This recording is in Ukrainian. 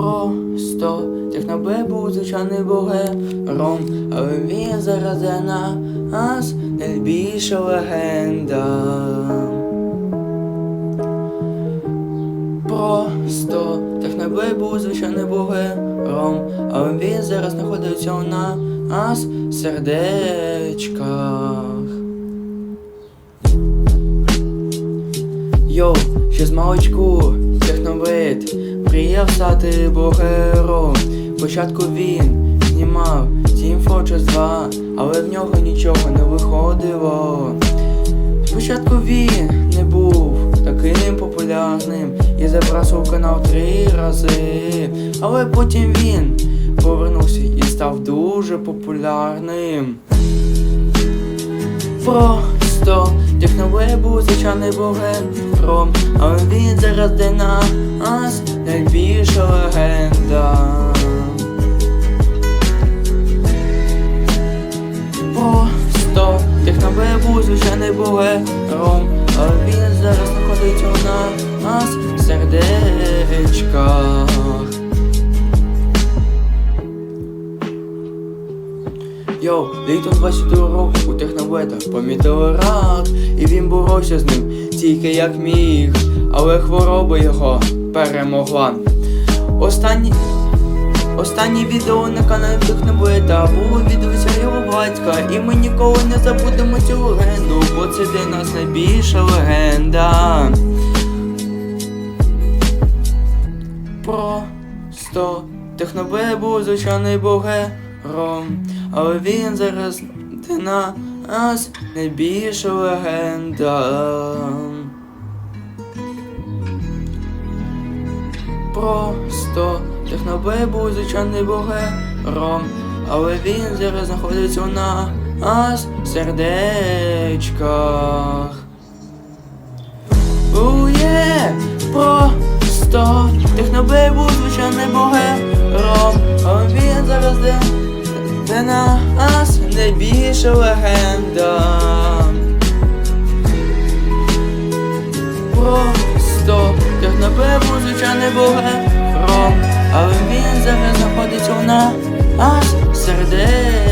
Просто технобе був звичайний богером, але він зараз для нас найбільша легенда. Просто технобе був звичайний богером, але він зараз знаходиться у нас сердечках. Йоу, ще з маличку, техновид, мріяв стати блогером. Спочатку він знімав Team Fortress 2, але в нього нічого не виходило. Спочатку він не був таким популярним і забрав канал три рази. Але потім він повернувся і став дуже популярним. Просто технове був звичайний богером, але він зараз для нас найбільша легенда. Просто технове був звичайний богером, Йоу, літом 22 року у техновета помітили рак, і він боровся з ним тільки як міг, але хвороба його перемогла. Останні, останнє відео на каналі Техновета було відео його батька, і ми ніколи не забудемо цю легенду, бо це для нас найбільша легенда. Просто технобе був звичайний богером, але він зараз для нас найбільша легенда. Просто технобе був звичайний богером, але він зараз знаходиться у нас в сердечках. Ує, просто технобей був звичайний богером, де нас найбільша легенда. Просто технобей був звичайний богером, але він зараз знаходиться у нас сердечка.